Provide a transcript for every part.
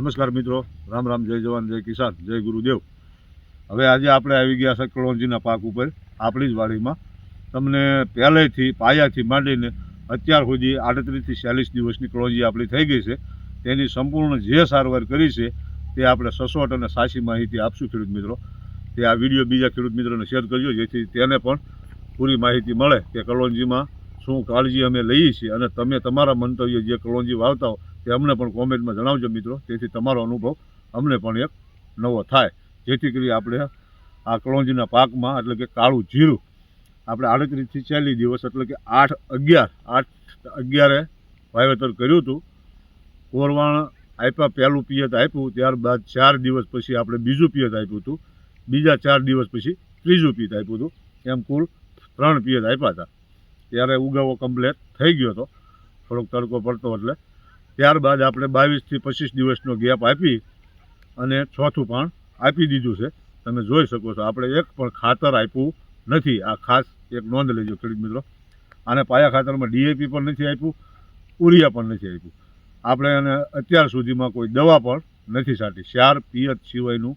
નમસ્કાર મિત્રો. રામ રામ, જય જવાન, જય કિસાન, જય ગુરુદેવ. હવે આજે આપણે આવી ગયા છે કળોંજીના પાક ઉપર, આપણી જ વાડીમાં. તમને પહેલેથી, પાયાથી માંડીને અત્યાર સુધી આડત્રીસથી ચાલીસ દિવસની કળોંજી આપણી થઈ ગઈ છે. તેની સંપૂર્ણ જે સારવાર કરી છે, તે આપણે સસોટ અને સાચી માહિતી આપશું ખેડૂત મિત્રો. તે આ વીડિયો બીજા ખેડૂત મિત્રોને શેર કરજો, જેથી તેને પણ પૂરી માહિતી મળે કે કળોંજીમાં શું કાળજી અમે લઈએ છીએ અને તમે તમારા મંતવ્ય જે કળોંજી વાવતા હો તે અમને પણ કોમેન્ટમાં જણાવજો મિત્રો તેથી તમારો અનુભવ અમને પણ એક નવો થાય. જેથી કરી આપણે આ કળોંજીના પાકમાં, એટલે કે કાળું જીરું, આપણે આડત્રીસથી ચાલીસ દિવસ, એટલે કે આઠ અગિયાર, આઠ અગિયારે વાવેતર કર્યું હતું. કોરવાણ આપ્યા, પહેલું પિયત આપ્યું, ત્યારબાદ ચાર દિવસ પછી આપણે બીજું પિયત આપ્યું હતું. બીજા ચાર દિવસ પછી ત્રીજું પિયત આપ્યું હતું. એમ કુલ ત્રણ પિયત આપ્યા હતા. ત્યારે ઉગાવો કમ્પ્લેટ થઈ ગયો હતો. થોડોક તડકો પડતો એટલે ત્યારબાદ આપણે બાવીસથી પચીસ દિવસનો ગેપ આપી અને ચોથું પણ આપી દીધું છે. તમે જોઈ શકો છો, આપણે એક પણ ખાતર આપ્યું નથી. આ ખાસ એક નોંધ લેજો ખેડૂત મિત્રો. આને પાયા ખાતરમાં ડીએપી પણ નથી આપ્યું ઉરિયા પણ નથી આપ્યું. આપણે એને અત્યાર સુધીમાં કોઈ દવા પણ નથી છાંટી. ચાર પિયત સિવાયનું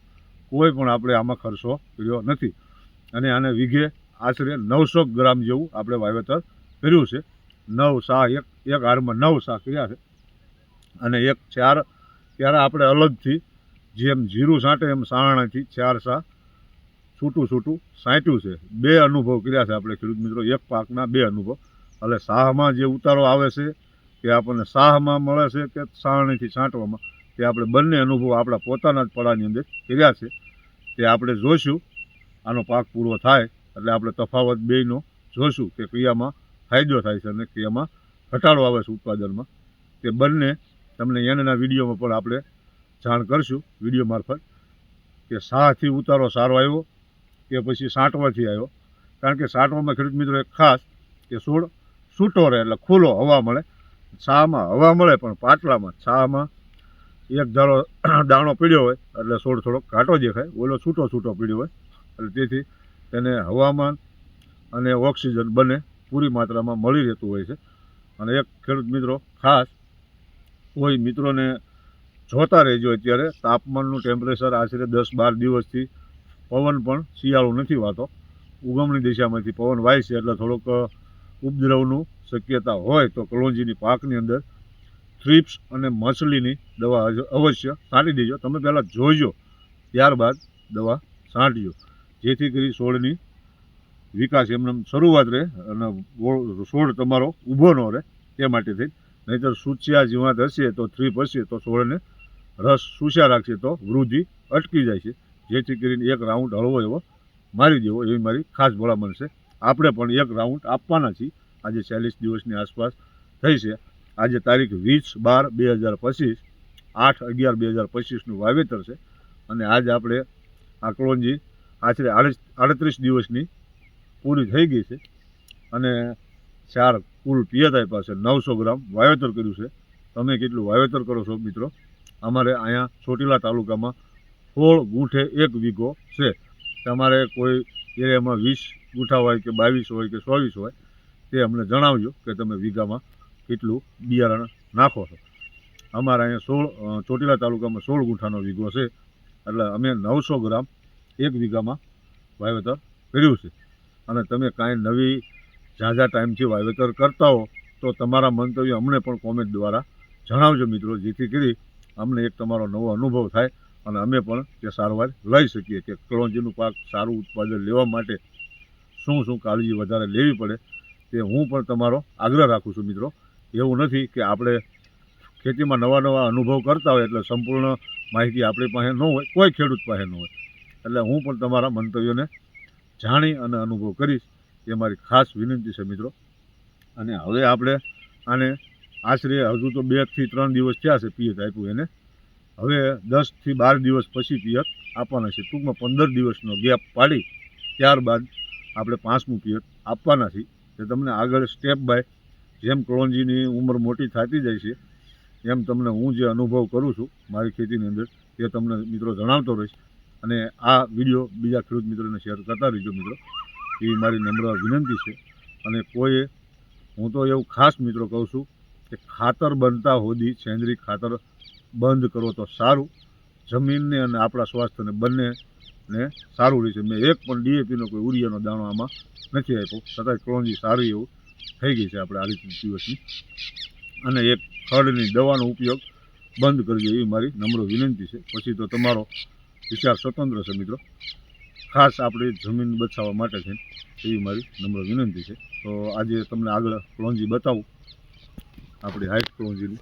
કોઈ પણ આપણે આમાં ખર્ચો કર્યો નથી. અને આને વીઘે આશરે નવસો ગ્રામ જેવું આપણે વાવેતર કર્યું છે. નવ સા એક એક હારમાં નવ સા કર્યા છે. અને એક ચાર, ત્યારે આપણે અલગથી જેમ જીરું સાંટે એમ સાણાથી ચાર સા છૂટું છૂટું સાંટ્યું છે. બે અનુભવ કર્યા છે આપણે ખેડૂત મિત્રો. એક પાકના બે અનુભવ. એટલે સાહમાં જે ઉતારો આવે છે કે આપણને સાહમાં મળે છે કે સાણણીથી છાંટવામાં, તે આપણે બંને અનુભવ આપણા પોતાના જ પડાની અંદર કર્યા છે. તે આપણે જોઈશું. આનો પાક પૂરો થાય એટલે આપણે તફાવત બેયનો જોઈશું કે ક્રિયામાં ફાયદો થાય છે અને ક્રિયામાં ઘટાડો આવે છે ઉત્પાદનમાં. તે બંને તમને એના વિડીયોમાં પણ આપણે જાણ કરશું, વીડિયો મારફત, કે સાથી ઉતારો સારો આવ્યો, કે પછી સાંટવાથી આવ્યો. કારણ કે સાંટવામાં ખેડૂત મિત્રો એક ખાસ કે છોડ છૂટો રહે એટલે ખુલ્લો હવા મળે, છામાં હવા મળે, પણ પાટલામાં છામાં એક ધારો દાણો પીડ્યો હોય, એટલે છોડ થોડોક કાંટો દેખાય, ઓલો છૂટો છૂટો પીડ્યો હોય, એટલે તેથી તેને હવામાન અને ઓક્સિજન બંને પૂરી માત્રામાં મળી રહેતું હોય છે. અને એક ખેડૂત મિત્રો ખાસ કોઈ મિત્રોને જોતા રહેજો અત્યારે. તાપમાનનું ટેમ્પરેચર આશરે દસ બાર દિવસથી પવન પણ શિયાળો નથી વાતો. ઉગમણી દિશામાંથી પવન વાય છે એટલે થોડોક ઉપદ્રવનું શક્યતા હોય તો કલોંજીની પાકની અંદર થ્રીપ્સ અને મછલીની દવા અવશ્ય છાંટી દેજો. તમે પહેલાં જોઈજો ત્યારબાદ દવા છાંટજો જેથી કરી છોડની વિકાસ એમને શરૂઆત રહે અને છોડ તમારો ઊભો ન રહે. તે માટે થઈ નહીંતર સૂચ્યા જીવાત હશે તો થ્રીપ હશે તો છોડને રસ સૂચ્યા રાખશે તો વૃદ્ધિ અટકી જાય છે. જેથી કરીને એક રાઉન્ડ હળવો એવો મારી દેવો, એવી મારી ખાસ ભલામણ છે. આપણે પણ એક રાઉન્ડ આપવાના છીએ. આજે ચાલીસ દિવસની આસપાસ થઈ છે. આજે તારીખ વીસ બાર બે હજાર પચીસ, આઠ અગિયાર બે હજાર પચીસનું વાવેતર છે. અને આજ આપણે આ કળોંજી આશરે આડત્રીસ દિવસની પૂરી થઈ ગઈ છે. અને ચાર કુલ પિયત આપ્યા છે, નવસો ગ્રામ વાવેતર કર્યું છે. તમે કેટલું વાવેતર કરો છો મિત્રો? અમારે અહીંયા ચોટીલા તાલુકામાં સોળ ગુંઠે એક વીઘો છે. તમારે કોઈ એરિયામાં વીસ ગુંઠા હોય કે બાવીસ હોય કે ચોવીસ હોય, તે અમને જણાવજો કે તમે વીઘામાં કેટલું બિયારણ નાખો છો. અમારા અહીંયા સોળ ચોટીલા તાલુકામાં સોળ ગુંઠાનો વીઘો છે. એટલે અમે નવસો ગ્રામ એક વીઘામાં વાવેતર કર્યું છે. અને તમે કાંઈ નવી ઝાઝા ટાઈમથી વાવેતર કરતા હો, તો તમારા મંતવ્ય અમને પણ કોમેન્ટ દ્વારા જણાવજો મિત્રો, જેથી કરી અમને એક તમારો નવો અનુભવ થાય અને અમે પણ તે સારવાર લઈ શકીએ કે કળોંજીનું પાક સારું ઉત્પાદન લેવા માટે શું શું કાળજી વધારે લેવી પડે તે હું પણ તમારો આગ્રહ રાખું છું મિત્રો. એવું નથી કે આપણે ખેતીમાં નવા નવા અનુભવ કરતા હોય એટલે સંપૂર્ણ માહિતી આપણી પાસે ન હોય, કોઈ ખેડૂત પાસે ન હોય. એટલે હું પણ તમારા મંતવ્યોને જાણી અને અનુભવ કરીશ. એ મારી ખાસ વિનંતી છે મિત્રો. અને હવે આપણે આને આશરે હજુ તો બેથી ત્રણ દિવસ થયા છે પિયત આપ્યું એને. હવે દસથી બાર દિવસ પછી પિયત આપવાના છે. ટૂંકમાં પંદર દિવસનો ગેપ પાડી ત્યારબાદ આપણે પાંચમું પિયત આપવાના છીએ તે તમને આગળ સ્ટેપ બાય જેમ કળોંજીની ઉંમર મોટી થતી જાય છે, એમ તમને હું જે અનુભવ કરું છું મારી ખેતીની અંદર તે તમને મિત્રો જણાવતો રહીશ. અને આ વીડિયો બીજા ખેડૂત મિત્રોને શેર કરતા રહીજો મિત્રો. એવી મારી નમ્ર વિનંતી છે. અને કોઈએ, હું તો એવું ખાસ મિત્રો કહું છું કે ખાતર બનતા હોદી સેન્દ્રિય ખાતર બંધ કરો તો સારું. જમીનને અને આપણા સ્વાસ્થ્યને બંનેને સારું રહેશે. મેં એક પણ ડીએપીનો કોઈ ઉરિયાનો દાણો આમાં નથી આપ્યો. છતાંય ક્લોન્જી સારી એવું થઈ ગઈ છે આપણે આ રીતે દિવસની અને એક ખડની દવાનો ઉપયોગ બંધ કરજો એવી મારી નમ્ર વિનંતી છે. પછી તો તમારો વિચાર સ્વતંત્ર છે મિત્રો. ખાસ આપણે જમીન બચાવવા માટે છે, એવી મારી નમ્ર વિનંતી છે. તો આજે તમને આગળ ક્લોન્જી બતાવું, આપણી હાઈટ ક્લોન્જીની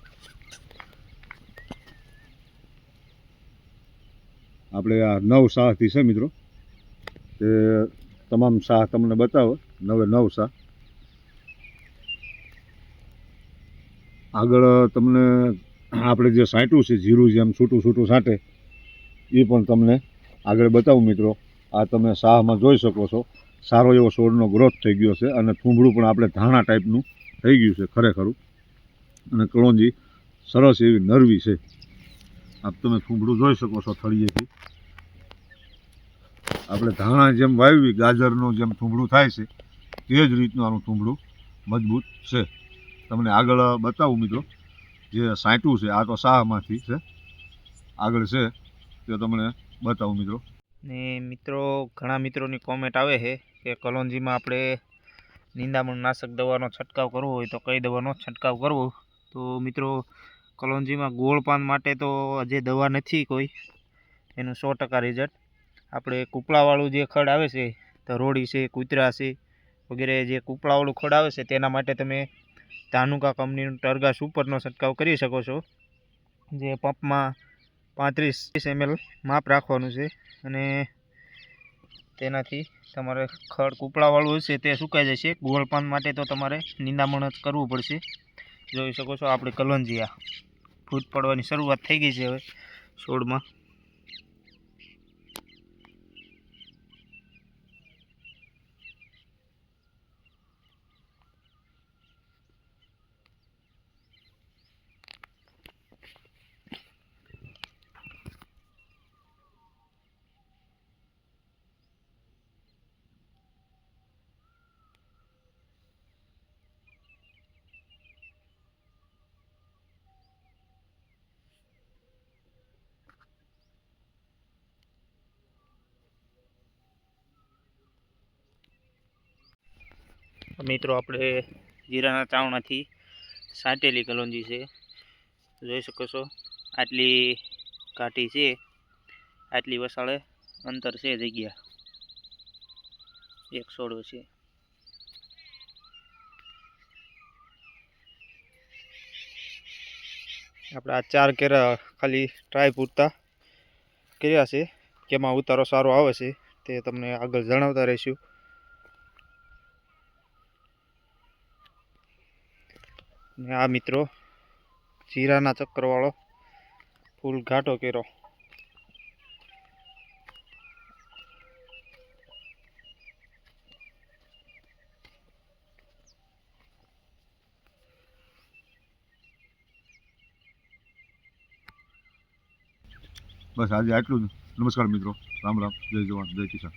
આપણે આ નવ શાહથી છે મિત્રો. તે તમામ શાહ તમને બતાવો, નવે નવ શાહ. આગળ તમને આપણે જે સાંટ્યું છે, જીરું જેમ છૂટું છૂટું સાંટે એ પણ તમને આગળ બતાવું મિત્રો. આ તમે સાહમાં જોઈ શકો છો. સારો એવો છોડનો ગ્રોથ થઈ ગયો છે અને થૂંભળું પણ આપણે ધાણા ટાઈપનું થઈ ગયું છે ખરેખરું. અને કળોંજી સરસ એવી નરવી છે. આપ તમે થૂંભળું જોઈ શકો છો થળીએથી આપણે ધાણા જેમ વાવી ગાજરનું જેમ થૂંભળું થાય છે, તે જ રીતનું આનું થૂંભળું મજબૂત છે. તમને આગળ બતાવું મિત્રો, જે સાંટું છે, આ તો શાહમાંથી છે. આગળ છે, તે તમને બતાવું મિત્રો. ને મિત્રો, ઘણા મિત્રોની કોમેન્ટ આવે છે કે કલોંજીમાં આપણે નિંદામણ નાશક દવાનો છંટકાવ કરવો હોય તો કઈ દવાનો છંટકાવ કરવો? તો મિત્રો કલોંજીમાં ગોળપાન માટે તો હજે દવા નથી કોઈ. એનું સો ટકા રિઝલ્ટ આપણે કૂપળાવાળું જે ખડ આવે છે તો છે, કૂતરા છે, વગેરે જે કૂપળાવાળું ખડ આવે છે, તેના માટે તમે ધાનુકા કંપનીનું ટર્ગા સુપરનો છંટકાવ કરી શકો છો. જે પંપમાં પાંત્રીસ એમએલ માપ રાખવાનું છે અને તેનાથી તમારે ખડ કૂપળાવાળું હશે તે સુકાઈ જશે. ગોળપાન માટે તો તમારે નિંદામણ જ કરવું પડશે. જોઈ શકો છો, આપણે કલોંજીયા ફૂટ પડવાની શરૂઆત થઈ ગઈ છે હવે છોડમાં મિત્રો, આપણે જીરાના ચાવણાથી સાંટેલી કલોંજી છે. જોઈ શકો છો, આટલી કાઠી છે, આટલી વસાળે અંતર છે જગ્યા. એક સોડો છે. આપણે આ ચાર કેરા ખાલી ટ્રાય પૂરતા કર્યા છે કેમાં ઉતારો સારો આવે છે, તે તમને આગળ જણાવતા રહીશું. ને આ મિત્રો જીરાના ચક્કરવાળો ફૂલ ઘાટો કેરો બસ આજે આટલું જ. નમસ્કાર મિત્રો. રામ રામ. જય જવાન. જય કિસાન.